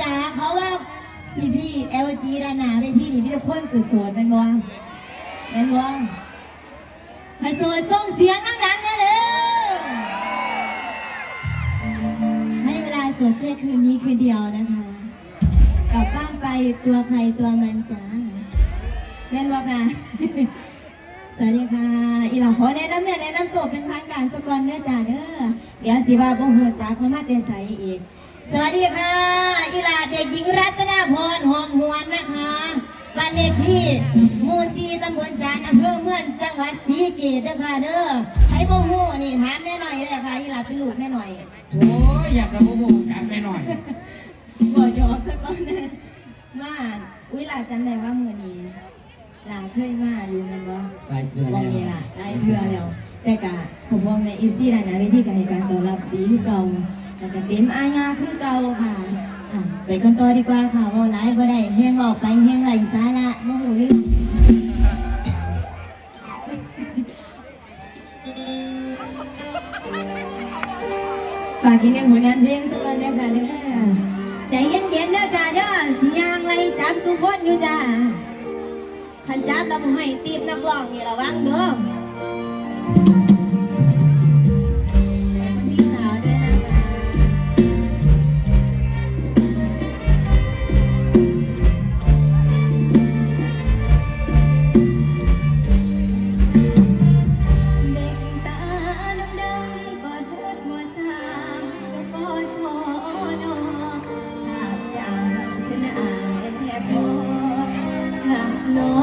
จ๋าเขาว่าพี่พี่เอลจีด้านหน้าเวทีนี่มีแต่คนสวยๆเป็นบ่เป็นบ่ให้สวยส่งเสียงดังๆนะเด้อให้เวลาสวดแค่คืนนี้คืนเดียวนะคะ กลับบ้านไปตัวใครตัวมันจ้าแม่นบ่ค่ะ สวัสดีค่ะ อีหลาขอแนะนำเนี่ยแนะนำตัวเป็นทางการสกอนเด้อจ้าเด้อเดี๋ยวสิว่าบ่ฮู้จักเพรามาแต่ไสอีก สวัสดีค่ะอีหลาเด็กหญิงรัตนาพรหอมหวนนะคะบ้านเลขที่หมู่ซีตำบลจานอำเภอเมืองจังหวัดศรีสะเกษเด้อค่ะเด้อให้บ่ฮู้นี่ถามแม่หน่อยเลยค่ะอีหลาเป็นลูกแม่หน่อยโอ้ยอยากจะพูดกันไปหน่อย บอกจอกสักก่อนนะว่าอุ้ยหลาจำได้ว่ามือนี้หลาเคยมาอยู่แมันบ่หลายเทื่อมแล้องวนี่ล่ะหลายเทื่อแล้ว แต่กะผมว่าแม่อิฟซี่ล่ะนะวิธีการให้การต้อนรับดีคือเก่า แล้วก็เต็มอาญาคือเก่าค่ะอะไปกันต่อดีกว่าค่ะเว่าหลายบ่ได้แฮงเว้าไปแฮงไหลสาระโมโหลืมฝากกินหนึ่งหัวนั้นเพลงสักคนเด้อค่ะเด้อใจเย็นๆเด้อจ้าเด้อสิยางไล่จับสุกคนอยู่จ้าขันจับแล้วบ่ให้ตีบนักร้องนี่ระวังเด้อ ค่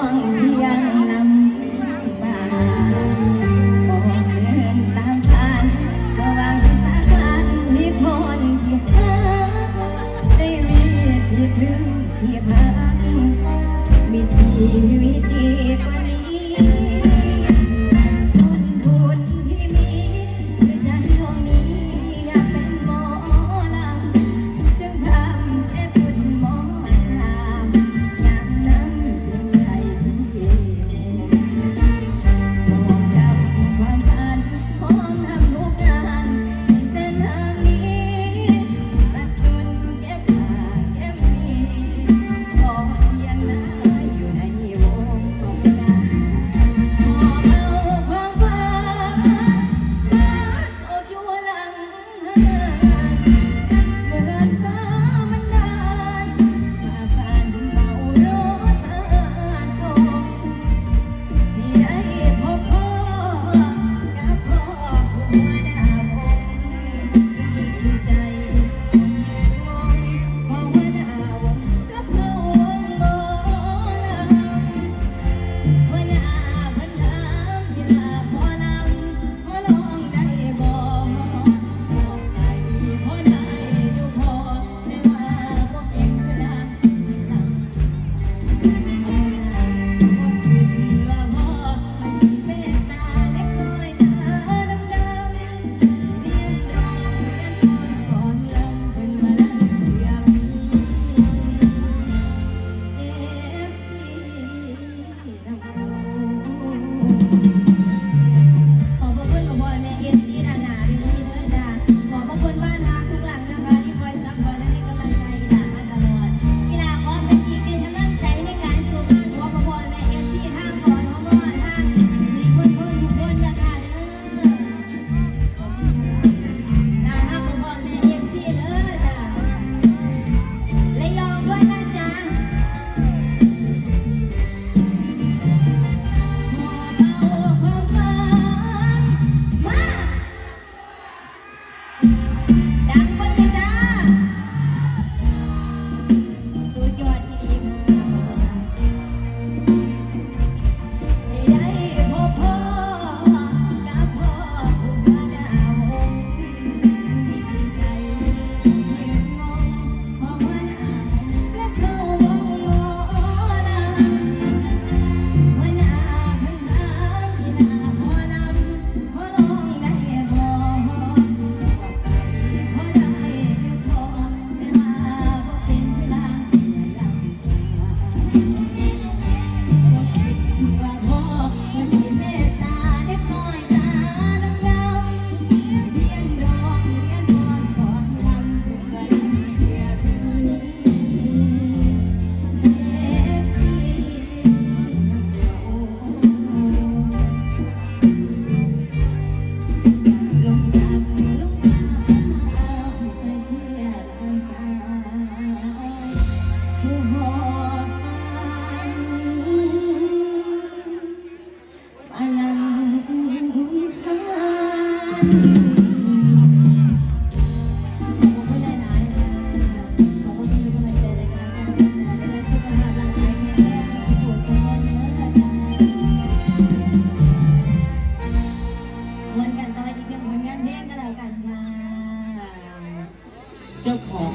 เจ้าของ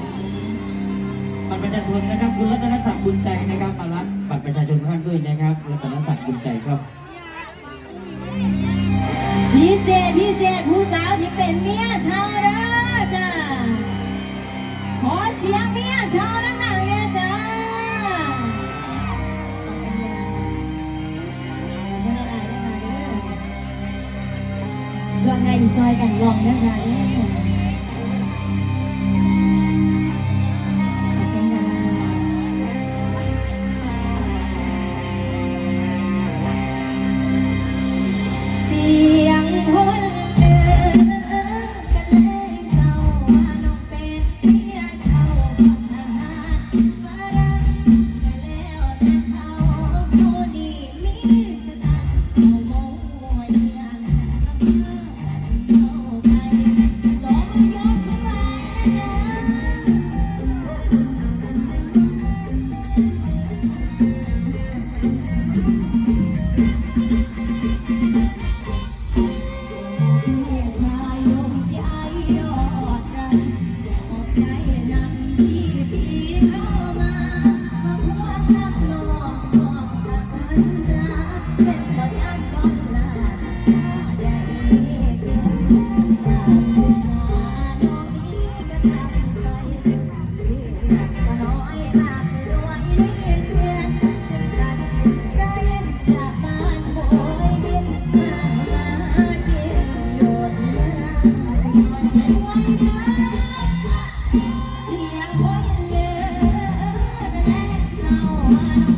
บัตรประชาชนนะครับ คุณรัตนศักดิ์บุญใจนะครับ มารับบัตรประชาชนท่านด้วยนะครับ รัตนศักดิ์บุญใจครับพิเศษพิเศษผู้สาวที่เป็นเมียชาวเด้อจ้าขอเสียงเมียชาวดังๆเนี่ยจ้าลองได้ซอยกันลองนะคะ one.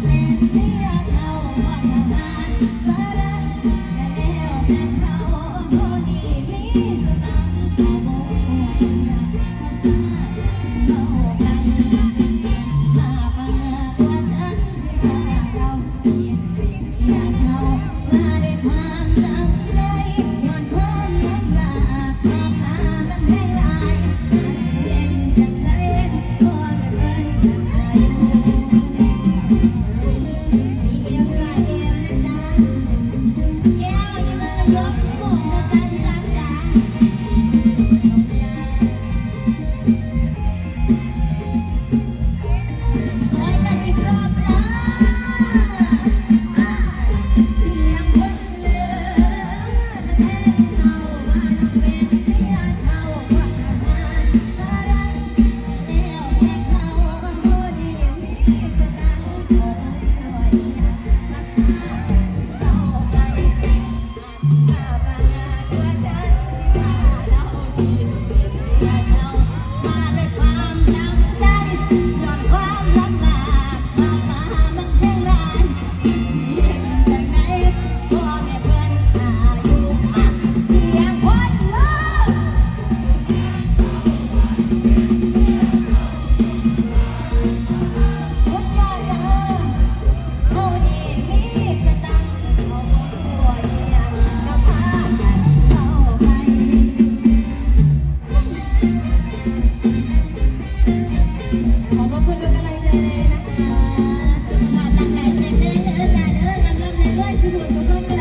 Thank you.